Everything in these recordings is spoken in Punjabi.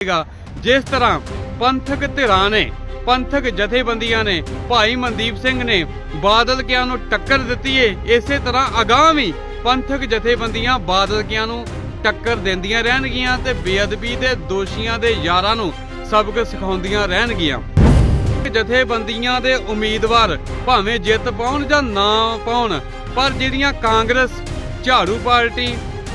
ਗਾ ਜਿਸ ਤਰ੍ਹਾਂ ਪੰਥਕ ਧਿਰਾਂ ਨੇ, ਪੰਥਕ ਜਥੇਬੰਦੀਆਂ ਨੇ, ਭਾਈ ਮਨਦੀਪ ਸਿੰਘ ਨੇ ਬਾਦਲ ਕਿਆਂ ਨੂੰ ਟੱਕਰ ਦਿੱਤੀ ਏ, ਇਸੇ ਤਰ੍ਹਾਂ ਅਗਾਂਹ ਵੀ ਪੰਥਕ ਜਥੇਬੰਦੀਆਂ ਬਾਦਲ ਕਿਆਂ ਨੂੰ ਟੱਕਰ ਦਿੰਦੀਆਂ ਰਹਿਣਗੀਆਂ ਤੇ ਬੇਅਦਬੀ ਦੇ ਦੋਸ਼ੀਆਂ ਦੇ ਯਾਰਾਂ ਨੂੰ ਸਬਕ ਸਿਖਾਉਂਦੀਆਂ ਰਹਿਣਗੀਆਂ। ਜਥੇਬੰਦੀਆਂ ਦੇ ਉਮੀਦਵਾਰ ਭਾਵੇਂ ਜਿੱਤ ਪਾਉਣ ਜਾਂ ਨਾ ਪਾਉਣ, ਪਰ ਜਿਹੜੀਆਂ ਕਾਂਗਰਸ, ਝਾੜੂ ਪਾਰਟੀ,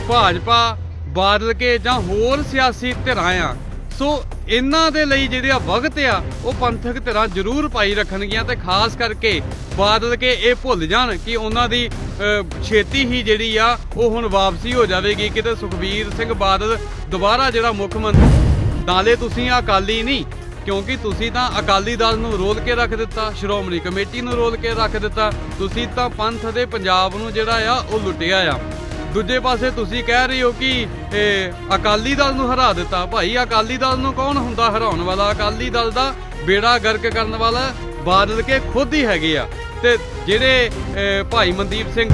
ਭਾਜਪਾ ਬਾਦਲ ਕੇ ਜਾਂ ਹੋਰ ਸਿਆਸੀ ਧਿਰਾਂ ਆ ਸੋ ਇਹਨਾਂ ਦੇ ਲਈ ਜਿਹੜੇ ਆ ਵਕਤ ਆ, ਉਹ ਪੰਥਕ ਧਿਰਾਂ ਜ਼ਰੂਰ ਪਾਈ ਰੱਖਣਗੀਆਂ ਤੇ ਖਾਸ ਕਰਕੇ ਬਾਦਲ ਕੇ ਇਹ ਭੁੱਲ ਜਾਣ ਕਿ ਉਹਨਾਂ ਦੀ ਛੇਤੀ ਹੀ ਜਿਹੜੀ ਆ, ਉਹ ਹੁਣ ਵਾਪਸੀ ਹੋ ਜਾਵੇਗੀ। ਕਿਤੇ ਸੁਖਬੀਰ ਸਿੰਘ ਬਾਦਲ ਦੁਬਾਰਾ ਜਿਹੜਾ ਮੁੱਖ ਮੰਤਰੀ ਨਾਲੇ ਤੁਸੀਂ ਅਕਾਲੀ ਨਹੀਂ, ਕਿਉਂਕਿ ਤੁਸੀਂ ਤਾਂ ਅਕਾਲੀ ਦਲ ਨੂੰ ਰੋਲ ਕੇ ਰੱਖ ਦਿੱਤਾ, ਸ਼੍ਰੋਮਣੀ ਕਮੇਟੀ ਨੂੰ ਰੋਲ ਕੇ ਰੱਖ ਦਿੱਤਾ। ਤੁਸੀਂ ਤਾਂ ਪੰਥ ਦੇ ਪੰਜਾਬ ਨੂੰ ਜਿਹੜਾ ਆ, ਉਹ ਲੁੱਟਿਆ ਆ। ਦੂਜੇ ਪਾਸੇ ਤੁਸੀਂ ਕਹਿ ਰਹੇ ਹੋ ਕਿ ਅਕਾਲੀ ਦਲ ਨੂੰ ਹਰਾ ਦਿੱਤਾ। ਭਾਈ, ਅਕਾਲੀ ਦਲ ਨੂੰ ਕੌਣ ਹੁੰਦਾ ਹਰਾਉਣ ਵਾਲਾ? ਅਕਾਲੀ ਦਲ ਦਾ ਬੇੜਾ ਗਰਕ ਕਰਨ ਵਾਲਾ ਬਾਦਲ ਕੇ ਖੁਦ ਹੀ ਹੈਗੇ ਆ। ਤੇ ਜਿਹੜੇ ਭਾਈ ਮਨਦੀਪ ਸਿੰਘ,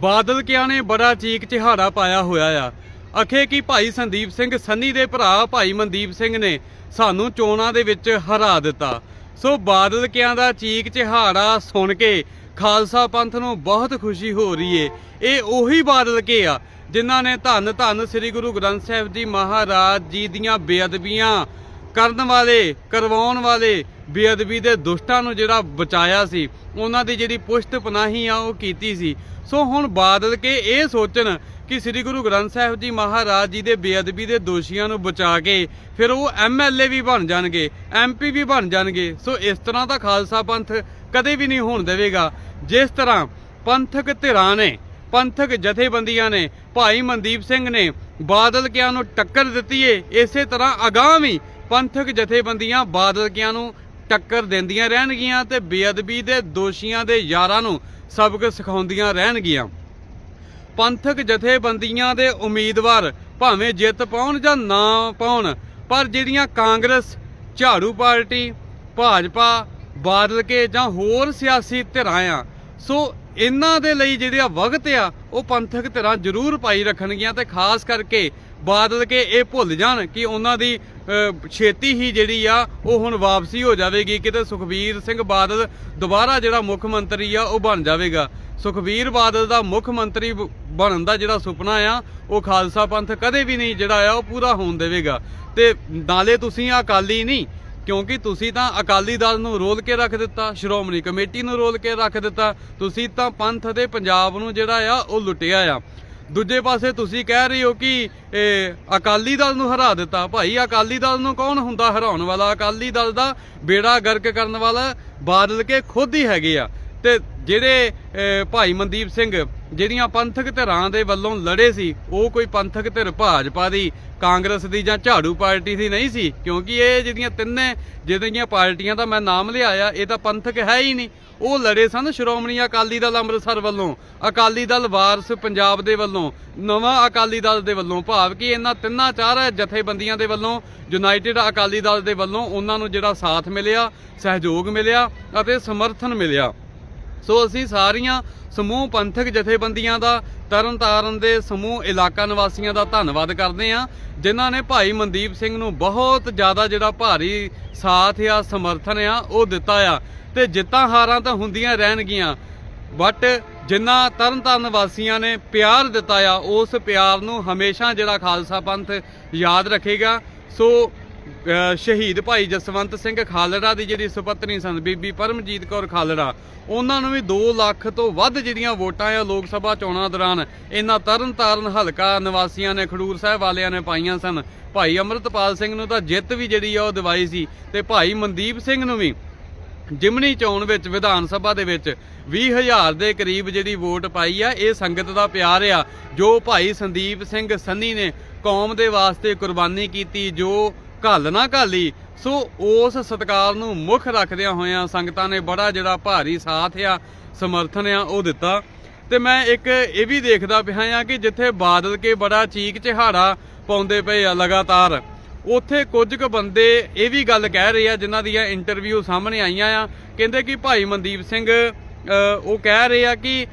ਬਾਦਲ ਕਿਆਂ ਨੇ ਬੜਾ ਚੀਕ ਚਿਹਾੜਾ ਪਾਇਆ ਹੋਇਆ ਆ। ਅਖੇ ਕਿ ਭਾਈ ਸੰਦੀਪ ਸਿੰਘ ਸੰਨੀ ਦੇ ਭਰਾ ਭਾਈ ਮਨਦੀਪ ਸਿੰਘ ਨੇ ਸਾਨੂੰ ਚੋਣਾਂ ਦੇ ਵਿੱਚ ਹਰਾ ਦਿੱਤਾ। ਸੋ ਬਾਦਲ ਕਿਆਂ ਦਾ ਚੀਕ ਚਿਹਾੜਾ ਸੁਣ ਕੇ ਖਾਲਸਾ ਪੰਥ ਨੂੰ ਬਹੁਤ ਖੁਸ਼ੀ ਹੋ ਰਹੀ ਏ। ਇਹ ਉਹੀ ਬਾਦਲ ਕੇ ਆ, ਜਿਨ੍ਹਾਂ ਨੇ ਧੰਨ ਧੰਨ ਸ੍ਰੀ ਗੁਰੂ ਗ੍ਰੰਥ ਸਾਹਿਬ ਜੀ ਮਹਾਰਾਜ ਜੀ ਦੀਆਂ ਬੇਅਦਬੀਆਂ ਕਰਨ ਵਾਲੇ, ਕਰਵਾਉਣ ਵਾਲੇ ਬੇਅਦਬੀ ਦੇ ਦੁਸ਼ਟਾਂ ਨੂੰ ਜਿਹੜਾ ਬਚਾਇਆ ਸੀ, ਉਹਨਾਂ ਦੀ ਜਿਹੜੀ ਪੁਸ਼ਤ ਪਨਾਹੀ ਆ, ਉਹ ਕੀਤੀ ਸੀ। ਸੋ ਹੁਣ ਬਾਦਲ ਕੇ ਇਹ ਸੋਚਣ ਕਿ ਸ੍ਰੀ ਗੁਰੂ ਗ੍ਰੰਥ ਸਾਹਿਬ ਜੀ ਮਹਾਰਾਜ ਜੀ ਦੇ ਬੇਅਦਬੀ ਦੇ ਦੋਸ਼ੀਆਂ ਨੂੰ ਬਚਾ ਕੇ ਫਿਰ ਉਹ ਐਮਐਲਏ ਵੀ ਬਣ ਜਾਣਗੇ ਐਮਪੀ ਵੀ ਬਣ ਜਾਣਗੇ। ਸੋ ਇਸ ਤਰ੍ਹਾਂ ਦਾ ਖਾਲਸਾ ਪੰਥ ਕਦੇ ਵੀ ਨਹੀਂ ਹੋਣ ਦੇਵੇਗਾ। ਜਿਸ ਤਰ੍ਹਾਂ ਪੰਥਕ ਧਿਰਾਂ ਨੇ, ਪੰਥਕ ਜਥੇਬੰਦੀਆਂ ਨੇ, ਭਾਈ ਮਨਦੀਪ ਸਿੰਘ ਨੇ ਬਾਦਲ ਕਿਆਂ ਨੂੰ ਟੱਕਰ ਦਿੱਤੀ ਏ, ਇਸੇ ਤਰ੍ਹਾਂ ਅਗਾਂਹ ਵੀ ਪੰਥਕ ਜਥੇਬੰਦੀਆਂ ਬਾਦਲ ਕਿਆਂ ਨੂੰ ਟੱਕਰ ਦਿੰਦੀਆਂ ਰਹਿਣਗੀਆਂ ਤੇ ਬੇਅਦਬੀ ਦੇ ਦੋਸ਼ੀਆਂ ਦੇ ਯਾਰਾਂ ਨੂੰ ਸਬਕ ਸਿਖਾਉਂਦੀਆਂ ਰਹਿਣਗੀਆਂ। ਪੰਥਕ ਜਥੇਬੰਦੀਆਂ ਦੇ ਉਮੀਦਵਾਰ ਭਾਵੇਂ ਜਿੱਤ ਪਾਉਣ ਜਾਂ ਨਾ ਪਾਉਣ, ਪਰ ਜਿਹੜੀਆਂ ਕਾਂਗਰਸ, ਝਾੜੂ ਪਾਰਟੀ, ਭਾਜਪਾ ਬਾਦਲ ਕੇ ਜਾਂ ਹੋਰ ਸਿਆਸੀ ਧਿਰਾਂ ਆ। ਸੋ ਇਹਨਾਂ ਦੇ ਲਈ ਜਿਹੜੇ ਆ ਵਕਤ ਆ, ਉਹ ਪੰਥਕ ਧਿਰਾਂ ਜ਼ਰੂਰ ਪਾਈ ਰੱਖਣਗੀਆਂ ਤੇ ਖਾਸ ਕਰਕੇ ਬਾਦਲ ਕੇ ਇਹ ਭੁੱਲ ਜਾਣ ਕਿ ਉਹਨਾਂ ਦੀ ਛੇਤੀ ਹੀ ਜਿਹੜੀ ਆ, ਉਹ ਹੁਣ ਵਾਪਸੀ ਹੋ ਜਾਵੇਗੀ। ਕਿਤੇ ਸੁਖਬੀਰ ਸਿੰਘ ਬਾਦਲ ਦੁਬਾਰਾ ਜਿਹੜਾ ਮੁੱਖ ਮੰਤਰੀ ਆ, ਉਹ ਬਣ ਜਾਵੇਗਾ। ਸੁਖਬੀਰ ਬਾਦਲ ਦਾ ਮੁੱਖ ਮੰਤਰੀ ਬ- ਬਣਨ ਦਾ ਜਿਹੜਾ ਸੁਪਨਾ ਆ, ਉਹ ਖਾਲਸਾ ਪੰਥ ਕਦੇ ਵੀ ਨਹੀਂ ਜਿਹੜਾ ਆ, ਉਹ ਪੂਰਾ ਹੋਣ ਦੇਵੇਗਾ। ਤੇ ਨਾਲੇ ਤੁਸੀਂ ਅਕਾਲੀ ਨਹੀਂ ਕਿਉਂਕਿ ਤੁਸੀਂ ਤਾਂ ਅਕਾਲੀ ਦਲ ਨੂੰ ਰੋਲ ਕੇ ਰੱਖ ਦਿੱਤਾ, ਸ਼੍ਰੋਮਣੀ ਕਮੇਟੀ ਨੂੰ ਰੋਲ ਕੇ ਰੱਖ ਦਿੱਤਾ, ਤੁਸੀਂ ਤਾਂ ਪੰਥ ਅਤੇ ਪੰਜਾਬ ਨੂੰ ਜਿਹੜਾ ਆ, ਉਹ ਲੁੱਟਿਆ ਆ। ਦੂਜੇ ਪਾਸੇ ਤੁਸੀਂ ਕਹਿ ਰਹੇ ਹੋ ਕਿ ਅਕਾਲੀ ਦਲ ਨੂੰ ਹਰਾ ਦਿੱਤਾ। ਭਾਈ, ਅਕਾਲੀ ਦਲ ਨੂੰ ਕੌਣ ਹੁੰਦਾ ਹਰਾਉਣ ਵਾਲਾ? ਅਕਾਲੀ ਦਲ ਦਾ ਬੇੜਾ ਗਰਕ ਕਰਨ ਵਾਲਾ ਬਾਦਲ ਕੇ ਖੁਦ ਹੀ ਹੈਗੇ ਆ। ਤੇ ਜਿਹੜੇ ਭਾਈ ਮਨਦੀਪ ਸਿੰਘ ਜਿਹੜੀਆਂ ਪੰਥਕ ਧਿਰਾਂ ਦੇ ਵੱਲੋਂ ਲੜੇ ਸੀ, ਉਹ ਕੋਈ ਪੰਥਕ ਧਿਰ ਭਾਜਪਾ ਦੀ, ਕਾਂਗਰਸ ਦੀ ਜਾਂ ਝਾੜੂ ਪਾਰਟੀ ਦੀ ਨਹੀਂ ਸੀ, ਕਿਉਂਕਿ ਇਹ ਜਿਹੜੀਆਂ ਤਿੰਨੇ, ਜਿਹੜੀਆਂ ਪਾਰਟੀਆਂ ਦਾ ਮੈਂ ਨਾਮ ਲਿਆਇਆ, ਇਹ ਤਾਂ ਪੰਥਕ ਹੈ ਹੀ ਨਹੀਂ। ਉਹ ਲੜੇ ਸਨ ਸ਼੍ਰੋਮਣੀ ਅਕਾਲੀ ਦਲ ਅੰਮ੍ਰਿਤਸਰ ਵੱਲੋਂ। ਅਕਾਲੀ ਦਲ ਵਾਰਸ ਪੰਜਾਬ ਦੇ ਵੱਲੋਂ, ਨਵਾਂ ਅਕਾਲੀ ਦਲ ਦੇ ਵੱਲੋਂ, ਭਾਵ ਕਿ ਇਹਨਾਂ ਤਿੰਨਾਂ ਚਾਰ ਜਥੇਬੰਦੀਆਂ ਦੇ ਵੱਲੋਂ, ਯੂਨਾਈਟਿਡ ਅਕਾਲੀ ਦਲ ਦੇ ਵੱਲੋਂ ਉਹਨਾਂ ਨੂੰ ਜਿਹੜਾ ਸਾਥ ਮਿਲਿਆ, ਸਹਿਯੋਗ ਮਿਲਿਆ ਅਤੇ ਸਮਰਥਨ ਮਿਲਿਆ। ਸੋ ਅਸੀਂ ਸਾਰੀਆਂ ਸਮੂਹ ਪੰਥਕ ਜਥੇਬੰਦੀਆਂ ਦਾ ਤਰਨਤਾਰਨ ਦੇ ਸਮੂਹ ਇਲਾਕਾ ਨਿਵਾਸੀਆਂ ਦਾ ਧੰਨਵਾਦ ਕਰਦੇ ਹਾਂ, ਜਿਨ੍ਹਾਂ ਨੇ ਭਾਈ ਮਨਦੀਪ ਸਿੰਘ ਨੂੰ ਬਹੁਤ ਜ਼ਿਆਦਾ ਜਿਹੜਾ ਭਾਰੀ ਸਾਥ ਆ, ਸਮਰਥਨ ਆ, ਉਹ ਦਿੱਤਾ ਆ। ਤੇ ਜਿੱਤਾਂ ਹਾਰਾਂ ਤਾਂ ਹੁੰਦੀਆਂ ਰਹਿਣਗੀਆਂ ਬਟ ਜਿਨ੍ਹਾਂ ਤਰਨਤਾਰਨ ਵਾਸੀਆਂ ਨੇ ਪਿਆਰ ਦਿੱਤਾ ਆ, ਉਸ ਪਿਆਰ ਨੂੰ ਹਮੇਸ਼ਾ ਜਿਹੜਾ ਖਾਲਸਾ ਪੰਥ ਯਾਦ ਰੱਖੇਗਾ। ਸੋ ਸ਼ਹੀਦ ਭਾਈ ਜਸਵੰਤ ਸਿੰਘ ਖਾਲੜਾ ਦੀ ਜਿਹੜੀ ਸੁਪਤਨੀ ਸਨ, ਬੀਬੀ ਪਰਮਜੀਤ ਕੌਰ ਖਾਲੜਾ, ਉਹਨਾਂ ਨੂੰ ਵੀ 2 ਲੱਖ ਤੋਂ ਵੱਧ ਜਿਹੜੀਆਂ ਵੋਟਾਂ ਆ ਲੋਕ ਸਭਾ ਚੋਣਾਂ ਦੌਰਾਨ, ਇਹਨਾਂ ਤਰਨਤਾਰਨ ਹਲਕਾ ਨਿਵਾਸੀਆਂ ਨੇ, ਖਡੂਰ ਸਾਹਿਬ ਵਾਲਿਆਂ ਨੇ ਪਾਈਆਂ ਸਨ। ਭਾਈ ਅਮਰਤਪਾਲ ਸਿੰਘ ਨੂੰ ਤਾਂ ਜਿੱਤ ਵੀ ਜਿਹੜੀ ਆ ਉਹ ਦਿਵਾਈ ਸੀ ਤੇ ਭਾਈ ਮਨਦੀਪ ਸਿੰਘ ਨੂੰ ਵੀ ਜਿਮਨੀ ਚੋਣ ਵਿੱਚ, ਵਿਧਾਨ ਸਭਾ ਦੇ ਵਿੱਚ 20000 ਦੇ ਕਰੀਬ ਜਿਹੜੀ ਵੋਟ ਪਾਈ ਆ, ਇਹ ਸੰਗਤ ਦਾ ਪਿਆਰ ਆ, ਜੋ ਭਾਈ ਸੰਦੀਪ ਸਿੰਘ ਸੰਨੀ ਨੇ ਕੌਮ ਦੇ ਵਾਸਤੇ ਕੁਰਬਾਨੀ ਕੀਤੀ, ਜੋ ਘੱਲ ਨਾ ਘਾਲੀ। ਸੋ ਉਸ ਸਤਕਾਰ ਨੂੰ ਮੁੱਖ ਰੱਖਦਿਆਂ ਹੋਇਆਂ ਸੰਗਤਾਂ ਨੇ ਬੜਾ ਜਿਹੜਾ ਭਾਰੀ ਸਾਥ ਆ, ਸਮਰਥਨ ਆ ਉਹ ਦਿੱਤਾ। ਤੇ ਮੈਂ ਇੱਕ ਇਹ ਵੀ ਦੇਖਦਾ ਪਿਆ ਆ ਕਿ ਜਿੱਥੇ ਬਾਦਲ ਕੇ ਬੜਾ ਚੀਕ ਚਿਹਾੜਾ ਪਾਉਂਦੇ ਪਏ ਆ ਲਗਾਤਾਰ, ਉੱਥੇ ਕੁਝ ਕੁ ਬੰਦੇ ਇਹ ਵੀ ਗੱਲ ਕਹਿ ਰਹੇ ਆ, ਜਿਨ੍ਹਾਂ ਦੀਆਂ ਇੰਟਰਵਿਊ ਸਾਹਮਣੇ ਆਈਆਂ ਆ। ਕਹਿੰਦੇ ਕਿ ਭਾਈ ਮਨਦੀਪ ਸਿੰਘ ਉਹ ਕਹਿ ਰਹੇ ਆ ਕਿ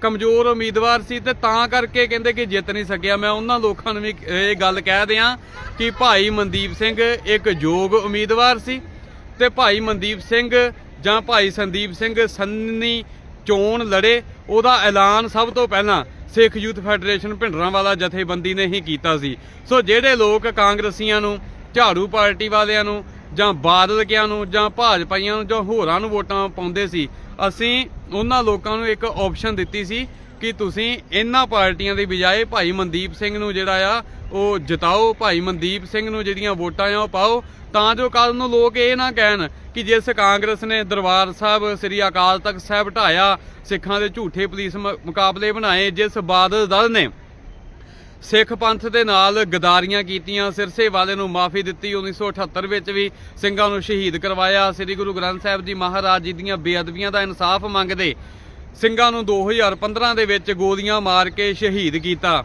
ਕਮਜ਼ੋਰ ਉਮੀਦਵਾਰ ਸੀ ਤੇ ਤਾਂ ਕਰਕੇ ਕਹਿੰਦੇ ਕਿ ਜਿੱਤ ਨਹੀਂ ਸਕਿਆ। ਮੈਂ ਉਹਨਾਂ ਲੋਕਾਂ ਨੂੰ ਵੀ ਇਹ ਗੱਲ ਕਹਿ ਦਿਆਂ ਕਿ ਭਾਈ ਮਨਦੀਪ ਸਿੰਘ ਇੱਕ ਯੋਗ ਉਮੀਦਵਾਰ ਸੀ ਤੇ ਭਾਈ ਮਨਦੀਪ ਸਿੰਘ ਜਾਂ ਭਾਈ ਸੰਦੀਪ ਸਿੰਘ ਸੰਨੀ ਚੋਣ ਲੜੇ, ਉਹਦਾ ਐਲਾਨ ਸਭ ਤੋਂ ਪਹਿਲਾਂ ਸਿੱਖ ਯੂਥ ਫੈਡਰੇਸ਼ਨ ਭਿੰਡਰਾਂਵਾਲਾ ਜਥੇਬੰਦੀ ਨੇ ਹੀ ਕੀਤਾ ਸੀ। ਸੋ ਜਿਹੜੇ ਲੋਕ ਕਾਂਗਰਸੀਆਂ ਨੂੰ, ਝਾੜੂ ਪਾਰਟੀ ਵਾਲਿਆਂ ਨੂੰ ਜਾਂ ਬਾਦਲਕਿਆਂ ਨੂੰ ਜਾਂ ਭਾਜਪਾਈਆਂ ਨੂੰ ਜਾਂ ਹੋਰਾਂ ਨੂੰ ਵੋਟਾਂ ਪਾਉਂਦੇ ਸੀ, ਅਸੀਂ ਉਹਨਾਂ ਲੋਕਾਂ ਨੂੰ ਇੱਕ ਆਪਸ਼ਨ ਦਿੱਤੀ ਸੀ ਕਿ ਤੁਸੀਂ ਇਹਨਾਂ ਪਾਰਟੀਆਂ ਦੀ ਬਜਾਏ ਭਾਈ ਮਨਦੀਪ ਸਿੰਘ ਨੂੰ ਜਿਹੜਾ ਆ, ਉਹ ਜਿਤਾਓ, ਭਾਈ ਮਨਦੀਪ ਸਿੰਘ ਨੂੰ ਜਿਹੜੀਆਂ ਵੋਟਾਂ ਆ ਉਹ ਪਾਓ। ਤਾਂ ਜੋ ਕੱਲ ਨੂੰ ਲੋਕ ਇਹ ਨਾ ਕਹਿਣ ਕਿ ਜਿਸ ਕਾਂਗਰਸ ਨੇ ਦਰਬਾਰ ਸਾਹਿਬ, ਸ੍ਰੀ ਅਕਾਲ ਤਖਤ ਸਾਹਿਬ ਢਾਇਆ, ਸਿੱਖਾਂ ਦੇ ਝੂਠੇ ਪੁਲਿਸ ਮ- ਮੁਕਾਬਲੇ ਬਣਾਏ, ਜਿਸ ਬਾਦਲ ਦਲ ਨੇ ਸਿੱਖ ਪੰਥ ਦੇ ਨਾਲ ਗਦਾਰੀਆਂ ਕੀਤੀਆਂ, ਸਿਰਸੇ ਵਾਲੇ ਨੂੰ ਮਾਫੀ ਦਿੱਤੀ 1978 ਵਿੱਚ ਵੀ ਸਿੰਘਾਂ ਨੂੰ ਸ਼ਹੀਦ ਕਰਵਾਇਆ। ਸ੍ਰੀ ਗੁਰੂ ਗ੍ਰੰਥ ਸਾਹਿਬ ਜੀ ਮਹਾਰਾਜ ਜੀ ਦੀਆਂ ਬੇਅਦਬੀਆਂ ਦਾ ਇਨਸਾਫ ਮੰਗਦੇ, ਸਿੰਘਾਂ ਨੂੰ 2015 ਦੇ ਵਿੱਚ ਗੋਲੀਆਂ ਮਾਰ ਕੇ ਸ਼ਹੀਦ ਕੀਤਾ।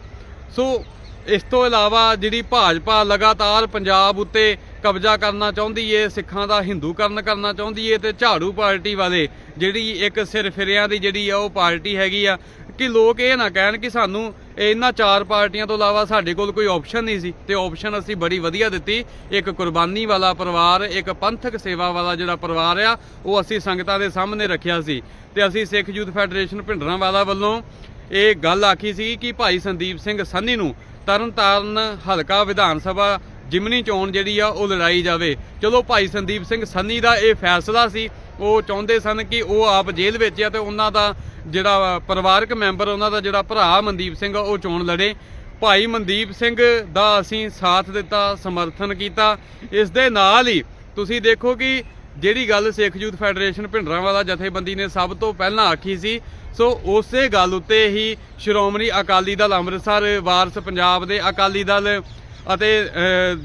ਸੋ, ਇਸ ਤੋਂ ਇਲਾਵਾ ਜਿਹੜੀ ਭਾਜਪਾ ਲਗਾਤਾਰ ਪੰਜਾਬ ਉੱਤੇ ਕਬਜ਼ਾ ਕਰਨਾ ਚਾਹੁੰਦੀ ਏ, ਸਿੱਖਾਂ ਦਾ ਹਿੰਦੂਕਰਨ ਕਰਨਾ ਚਾਹੁੰਦੀ ਏ ਤੇ ਝਾੜੂ ਪਾਰਟੀ ਵਾਲੇ ਜਿਹੜੀ ਇੱਕ ਸਿਰ ਫਿਰਿਆਂ ਦੀ ਜਿਹੜੀ ਆ, ਉਹ ਪਾਰਟੀ ਹੈਗੀ ਆ ਕਿ ਲੋਕ ਇਹ ਨਾ ਕਹਿਣ ਕਿ ਸਾਨੂੰ ਇਹਨਾਂ ਚਾਰ ਪਾਰਟੀਆਂ ਤੋਂ ਇਲਾਵਾ ਸਾਡੇ ਕੋਲ ਕੋਈ ਆਪਸ਼ਨ ਨਹੀਂ ਸੀ। ਤੇ ਆਪਸ਼ਨ ਅਸੀਂ ਬੜੀ ਵਧੀਆ ਦਿੱਤੀ। ਇੱਕ ਕੁਰਬਾਨੀ ਵਾਲਾ ਪਰਿਵਾਰ, ਇੱਕ ਪੰਥਕ ਸੇਵਾ ਵਾਲਾ ਜਿਹੜਾ ਪਰਿਵਾਰ ਆ, ਉਹ ਅਸੀਂ ਸੰਗਤਾਂ ਦੇ ਸਾਹਮਣੇ ਰੱਖਿਆ ਸੀ। ਤੇ ਅਸੀਂ ਸਿੱਖ ਯੂਥ ਫੈਡਰੇਸ਼ਨ ਭਿੰਡਰਾਂ ਵਾਲਾ ਵੱਲੋਂ ਇਹ ਗੱਲ ਆਖੀ ਸੀ ਕਿ ਭਾਈ ਸੰਦੀਪ ਸਿੰਘ ਸੰਨੀ ਨੂੰ ਤਰਨਤਾਰਨ ਹਲਕਾ ਵਿਧਾਨ ਸਭਾ ਜਿਮਨੀ ਚੋਣ ਜਿਹੜੀ ਆ, ਉਹ ਲੜਾਈ ਜਾਵੇ। ਚਲੋ ਭਾਈ ਸੰਦੀਪ ਸਿੰਘ ਸੰਨੀ ਦਾ ਇਹ ਫੈਸਲਾ ਸੀ। ਉਹ ਚਾਹੁੰਦੇ ਸਨ ਕਿ ਉਹ ਆਪ ਜੇਲ੍ਹ ਵਿੱਚ ਆ ਤੇ ਉਹਨਾਂ ਦਾ ਜਿਹੜਾ ਪਰਿਵਾਰਕ ਮੈਂਬਰ, ਉਹਨਾਂ ਦਾ ਜਿਹੜਾ ਭਰਾ ਮਨਦੀਪ ਸਿੰਘ ਉਹ ਚੋਣ ਲੜੇ। ਭਾਈ ਮਨਦੀਪ ਸਿੰਘ ਦਾ ਅਸੀਂ ਸਾਥ ਦਿੱਤਾ, ਸਮਰਥਨ ਕੀਤਾ। ਇਸ ਦੇ ਨਾਲ ਹੀ ਤੁਸੀਂ ਦੇਖੋ ਕਿ ਜਿਹੜੀ ਗੱਲ ਸਿੱਖ ਯੂਥ ਫੈਡਰੇਸ਼ਨ ਭਿੰਡਰਾਂਵਾਲਾ ਜਥੇਬੰਦੀ ਨੇ ਸਭ ਤੋਂ ਪਹਿਲਾਂ ਆਖੀ ਸੀ, ਸੋ ਉਸੇ ਗੱਲ ਉੱਤੇ ਹੀ ਸ਼੍ਰੋਮਣੀ ਅਕਾਲੀ ਦਲ ਅੰਮ੍ਰਿਤਸਰ, ਵਾਰਸ ਪੰਜਾਬ ਦੇ ਅਕਾਲੀ ਦਲ ਅਤੇ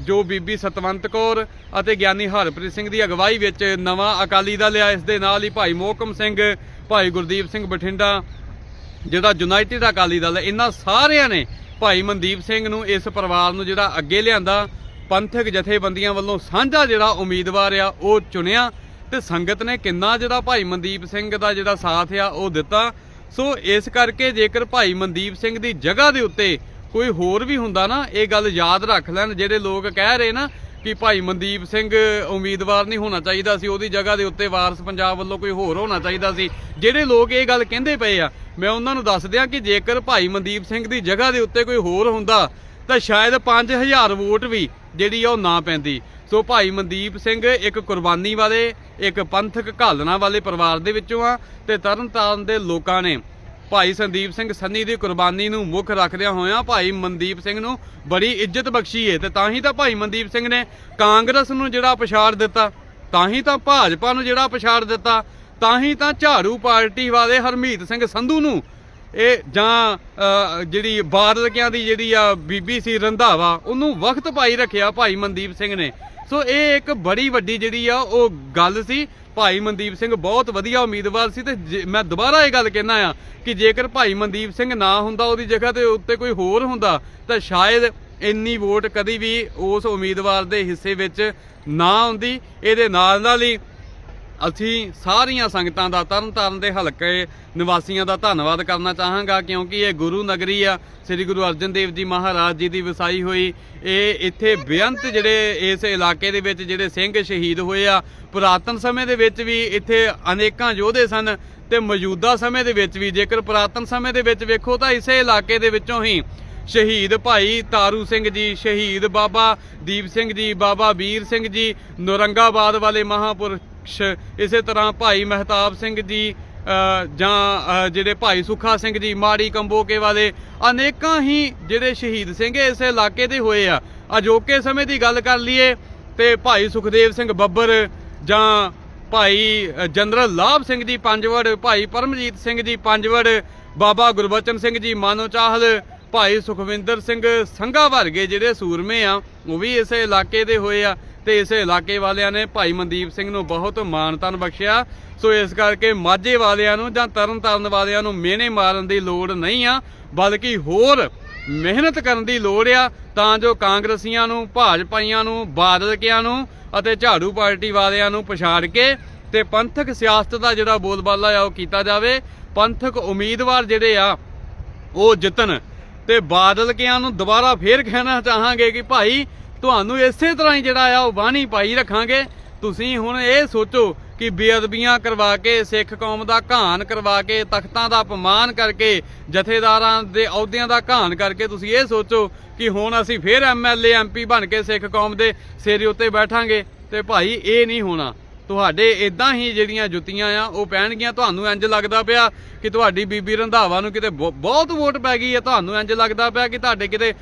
ਜੋ ਬੀਬੀ ਸਤਵੰਤ ਕੌਰ ਅਤੇ ਗਿਆਨੀ ਹਰਪ੍ਰੀਤ ਸਿੰਘ ਦੀ ਅਗਵਾਈ ਵਿੱਚ ਨਵਾਂ ਅਕਾਲੀ ਦਲ ਆ, ਇਸ ਦੇ ਨਾਲ ਹੀ ਭਾਈ ਮੋਹਕਮ ਸਿੰਘ, ਭਾਈ ਗੁਰਦੀਪ ਸਿੰਘ ਬਠਿੰਡਾ, ਜਿਹੜਾ ਯੂਨਾਈਟਿਡ ਅਕਾਲੀ ਦਲ ਇਹਨਾਂ ਸਾਰਿਆਂ ਨੇ ਭਾਈ ਮਨਦੀਪ ਸਿੰਘ ਨੂੰ ਇਸ ਪਰਿਵਾਰ ਨੂੰ ਜਿਹੜਾ ਅੱਗੇ ਲਿਆਂਦਾ, ਪੰਥਕ ਜਥੇਬੰਦੀਆਂ ਵੱਲੋਂ ਸਾਂਝਾ ਜਿਹੜਾ ਉਮੀਦਵਾਰ ਆ, ਉਹ ਚੁਣਿਆ ਤੇ ਸੰਗਤ ਨੇ ਕਿੰਨਾ ਜਿਹੜਾ ਭਾਈ ਮਨਦੀਪ ਸਿੰਘ ਦਾ ਜਿਹੜਾ ਸਾਥ ਆ, ਉਹ ਦਿੱਤਾ। ਸੋ ਇਸ ਕਰਕੇ ਜੇਕਰ ਭਾਈ ਮਨਦੀਪ ਸਿੰਘ ਦੀ ਜਗ੍ਹਾ ਦੇ ਉੱਤੇ ਕੋਈ ਹੋਰ ਵੀ ਹੁੰਦਾ ਨਾ, ਇਹ ਗੱਲ ਯਾਦ ਰੱਖ ਲੈਣ। ਜਿਹੜੇ ਲੋਕ ਕਹਿ ਰਹੇ ਨਾ ਕਿ ਭਾਈ ਮਨਦੀਪ ਸਿੰਘ ਉਮੀਦਵਾਰ ਨਹੀਂ ਹੋਣਾ ਚਾਹੀਦਾ ਸੀ, ਉਹਦੀ ਜਗ੍ਹਾ ਦੇ ਉੱਤੇ ਵਾਰਸ ਪੰਜਾਬ ਵੱਲੋਂ ਕੋਈ ਹੋਰ ਹੋਣਾ ਚਾਹੀਦਾ ਸੀ। ਜਿਹੜੇ ਲੋਕ ਇਹ ਗੱਲ ਕਹਿੰਦੇ ਪਏ ਆ, ਮੈਂ ਉਹਨਾਂ ਨੂੰ ਦੱਸ ਦਿਆਂ ਕਿ ਜੇਕਰ ਭਾਈ ਮਨਦੀਪ ਸਿੰਘ ਦੀ ਜਗ੍ਹਾ ਦੇ ਉੱਤੇ ਕੋਈ ਹੋਰ ਹੁੰਦਾ, ਤਾਂ ਸ਼ਾਇਦ 5000 ਵੋਟ ਵੀ ਜਿਹੜੀ ਆ ਉਹ ਨਾ ਪੈਂਦੀ। ਸੋ ਭਾਈ ਮਨਦੀਪ ਸਿੰਘ ਇੱਕ ਕੁਰਬਾਨੀ ਵਾਲੇ, ਇੱਕ ਪੰਥਕ ਘਾਲਣਾ ਵਾਲੇ ਪਰਿਵਾਰ ਦੇ ਵਿੱਚੋਂ ਆ ਤੇ ਤਰਨਤਾਰਨ ਦੇ ਲੋਕਾਂ ਨੇ ਭਾਈ ਸੰਦੀਪ ਸਿੰਘ ਸੰਨੀ ਦੀ ਕੁਰਬਾਨੀ ਨੂੰ ਮੁੱਖ ਰੱਖਦਿਆਂ ਹੋਇਆਂ ਭਾਈ ਮਨਦੀਪ ਸਿੰਘ ਨੂੰ ਬੜੀ ਇੱਜ਼ਤ ਬਖਸ਼ੀ ਹੈ ਤੇ ਤਾਂ ਹੀ ਤਾਂ ਭਾਈ ਮਨਦੀਪ ਸਿੰਘ ਨੇ ਕਾਂਗਰਸ ਨੂੰ ਜਿਹੜਾ ਪਛਾੜ ਦਿੱਤਾ, ਤਾਂ ਹੀ ਤਾਂ ਭਾਜਪਾ ਨੂੰ ਜਿਹੜਾ ਪਛਾੜ ਦਿੱਤਾ, ਤਾਂ ਹੀ ਤਾਂ ਝਾੜੂ ਪਾਰਟੀ ਵਾਲੇ ਹਰਮੀਤ ਸਿੰਘ ਸੰਧੂ ਨੂੰ ਇਹ ਜਾਂ ਜਿਹੜੀ ਬਾਦਲਕਿਆਂ ਦੀ ਜਿਹੜੀ ਆ ਬੀਬੀ ਸੀ ਰੰਧਾਵਾ, ਉਹਨੂੰ ਵਕਤ ਪਾਈ ਰੱਖਿਆ ਭਾਈ ਮਨਦੀਪ ਸਿੰਘ ਨੇ। ਸੋ ਇਹ ਇੱਕ ਬੜੀ ਵੱਡੀ ਜਿਹੜੀ ਆ ਉਹ ਗੱਲ ਸੀ। ਭਾਈ ਮਨਦੀਪ ਸਿੰਘ ਬਹੁਤ ਵਧੀਆ ਉਮੀਦਵਾਰ ਸੀ ਤੇ ਜੇ- ਮੈਂ ਦੁਬਾਰਾ ਇਹ ਗੱਲ ਕਹਿਣਾ ਆ ਕਿ ਜੇਕਰ ਭਾਈ ਮਨਦੀਪ ਸਿੰਘ ਨਾ ਹੁੰਦਾ ਉਹਦੀ ਜਗ੍ਹਾ ਤੇ ਉੱਤੇ ਕੋਈ ਹੋਰ ਹੁੰਦਾ, ਤਾਂ ਸ਼ਾਇਦ ਇੰਨੀ ਵੋਟ ਕਦੀ ਵੀ ਉਸ ਉਮੀਦਵਾਰ ਦੇ ਹਿੱਸੇ ਵਿੱਚ ਨਾ ਆਉਂਦੀ। ਇਹਦੇ ਨਾਲ ਨਾਲ ਹੀ ਅਸੀਂ ਸਾਰੀਆਂ ਸੰਗਤਾਂ ਦਾ ਤਰਨਤਾਰਨ ਦੇ ਹਲਕੇ ਨਿਵਾਸੀਆਂ ਦਾ ਧੰਨਵਾਦ ਕਰਨਾ ਚਾਹਾਂਗਾ, ਕਿਉਂਕਿ ਇਹ ਗੁਰੂ ਨਗਰੀ ਆ, ਸ੍ਰੀ ਗੁਰੂ ਅਰਜਨ ਦੇਵ ਜੀ ਮਹਾਰਾਜ ਜੀ ਦੀ ਵਸਾਈ ਹੋਈ। ਇਹ ਇੱਥੇ ਬੇਅੰਤ ਜਿਹੜੇ ਇਸ ਇਲਾਕੇ ਦੇ ਵਿੱਚ ਜਿਹੜੇ ਸਿੰਘ ਸ਼ਹੀਦ ਹੋਏ ਆ, ਪੁਰਾਤਨ ਸਮੇਂ ਦੇ ਵਿੱਚ ਵੀ ਇੱਥੇ ਅਨੇਕਾਂ ਯੋਧੇ ਸਨ ਤੇ ਮੌਜੂਦਾ ਸਮੇਂ ਦੇ ਵਿੱਚ ਵੀ, ਜੇਕਰ ਪੁਰਾਤਨ ਸਮੇਂ ਦੇ ਵਿੱਚ ਵੇਖੋ ਤਾਂ ਇਸੇ ਇਲਾਕੇ ਦੇ ਵਿੱਚੋਂ ਹੀ ਸ਼ਹੀਦ ਭਾਈ ਤਾਰੂ ਸਿੰਘ ਜੀ, ਸ਼ਹੀਦ ਬਾਬਾ ਦੀਪ ਸਿੰਘ ਜੀ, ਬਾਬਾ ਵੀਰ ਸਿੰਘ ਜੀ, ਨੌਰੰਗਾਬਾਦ ਵਾਲੇ ਮਹਾਪੁਰਸ਼ ਇਸੇ ਤਰ੍ਹਾਂ ਭਾਈ ਮਹਿਤਾਬ ਸਿੰਘ ਜੀ ਜਾਂ ਜਿਹੜੇ ਭਾਈ ਸੁੱਖਾ ਸਿੰਘ ਜੀ, ਮਾੜੀ ਕੰਬੋਕੇ ਵਾਲੇ ਅਨੇਕਾਂ ਹੀ ਜਿਹੜੇ ਸ਼ਹੀਦ ਸਿੰਘ ਇਸ ਇਲਾਕੇ ਦੇ ਹੋਏ ਆ। ਅਜੋਕੇ ਸਮੇਂ ਦੀ ਗੱਲ ਕਰ ਲਈਏ ਤੇ ਭਾਈ ਸੁਖਦੇਵ ਸਿੰਘ ਬੱਬਰ ਜਾਂ ਭਾਈ ਜਨਰਲ ਲਾਭ ਸਿੰਘ ਜੀ ਪੰਜਵੜ, ਭਾਈ ਪਰਮਜੀਤ ਸਿੰਘ ਜੀ ਪੰਜਵੜ, ਬਾਬਾ ਗੁਰਬਚਨ ਸਿੰਘ ਜੀ ਮਾਨੋ ਚਾਹਲ, ਭਾਈ ਸੁਖਵਿੰਦਰ ਸਿੰਘ ਸੰਘਾ ਵਰਗੇ ਜਿਹੜੇ ਸੂਰਮੇ ਆ, ਉਹ ਵੀ ਇਸੇ ਇਲਾਕੇ ਦੇ ਹੋਏ ਆ। ਤੇ ਇਸੇ ਇਲਾਕੇ ਵਾਲਿਆਂ ਨੇ ਭਾਈ ਮਨਦੀਪ ਸਿੰਘ ਨੂੰ ਬਹੁਤ ਮਾਨਤਾਨ ਬਖਸ਼ਿਆ। ਸੋ ਇਸ ਕਰਕੇ ਮਾਝੇ ਵਾਲਿਆਂ ਨੂੰ ਜਾਂ ਤਰਨਤਾਰਨ ਵਾਲਿਆਂ ਨੂੰ ਮਿਹਣੇ ਮਾਰਨ ਦੀ ਲੋੜ ਨਹੀਂ ਆ, ਬਲਕਿ ਹੋਰ ਮਿਹਨਤ ਕਰਨ ਦੀ ਲੋੜ ਆ, ਤਾਂ ਜੋ ਕਾਂਗਰਸੀਆਂ ਨੂੰ, ਭਾਜਪਾਈਆਂ ਨੂੰ, ਬਾਦਲਕਿਆਂ ਨੂੰ ਅਤੇ ਝਾੜੂ ਪਾਰਟੀ ਵਾਲਿਆਂ ਨੂੰ ਪਛਾੜ ਕੇ ਤੇ ਪੰਥਕ ਸਿਆਸਤ ਦਾ ਜਿਹੜਾ ਬੋਲਬਾਲਾ ਆ ਉਹ ਕੀਤਾ ਜਾਵੇ। ਪੰਥਕ ਉਮੀਦਵਾਰ ਜਿਹੜੇ ਆ, ਉਹ ਜਿੱਤਣ ਤੇ ਬਾਦਲਕਿਆਂ ਨੂੰ ਦੁਬਾਰਾ ਫੇਰ ਕਹਿਣਾ ਚਾਹਾਂਗੇ ਕਿ ਭਾਈ ਤੁਹਾਨੂੰ ਇਸੇ ਤਰ੍ਹਾਂ ਹੀ ਜਿਹੜਾ ਆ ਉਹ ਬਾਣੀ ਪਾਈ ਰੱਖਾਂਗੇ। ਤੁਸੀਂ ਹੁਣ ਇਹ ਸੋਚੋ ਕਿ ਬੇਅਦਬੀਆਂ ਕਰਵਾ ਕੇ, ਸਿੱਖ ਕੌਮ ਦਾ ਘਾਣ ਕਰਵਾ ਕੇ, ਤਖਤਾਂ ਦਾ ਅਪਮਾਨ ਕਰਕੇ, ਜਥੇਦਾਰਾਂ ਦੇ ਅਹੁਦਿਆਂ ਦਾ ਘਾਣ ਕਰਕੇ ਤੁਸੀਂ ਇਹ ਸੋਚੋ ਕਿ ਹੁਣ ਅਸੀਂ ਫੇਰ ਐਮਐਲਏ ਐਮਪੀ ਬਣ ਕੇ ਸਿੱਖ ਕੌਮ ਦੇ ਸਿਰ ਉੱਤੇ ਬੈਠਾਂਗੇ। ਤੇ ਭਾਈ, ਇਹ ਨਹੀਂ ਹੋਣਾ। ਤੁਹਾਡੇ ਇਦਾਂ ਹੀ ਜਿਹੜੀਆਂ ਜੁੱਤੀਆਂ ਆ, ਉਹ ਪੈਣਗੀਆਂ ਤੁਹਾਨੂੰ ਇੰਜ ਲੱਗਦਾ ਪਿਆ ਕਿ ਤੁਹਾਡੀ ਬੀਬੀ ਰੰਧਾਵਾ ਨੂੰ ਕਿਤੇ ਬਹੁ- ਬਹੁਤ ਵੋਟ ਪੈ ਗਈ ਆ। ਤੁਹਾਨੂੰ ਇੰਜ ਲੱਗਦਾ ਪਿਆ ਕਿ ਤੁਹਾਡੇ ਕਿਤੇ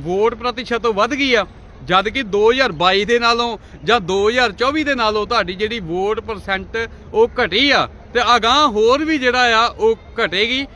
ਵੋਟ ਪ੍ਰਤੀਸ਼ਤ ਵੱਧ ਗਈ ਆ। ਜਦ ਕਿ 2022 ਦੇ ਨਾਲੋਂ ਜਾਂ 2024 ਦੇ ਨਾਲੋਂ ਤੁਹਾਡੀ ਜਿਹੜੀ ਵੋਟ ਪਰਸੈਂਟ ਉਹ ਘਟੀ ਆ ਤੇ ਅਗਾਹ ਹੋਰ ਵੀ ਜਿਹੜਾ ਆ ਉਹ ਘਟੇਗੀ।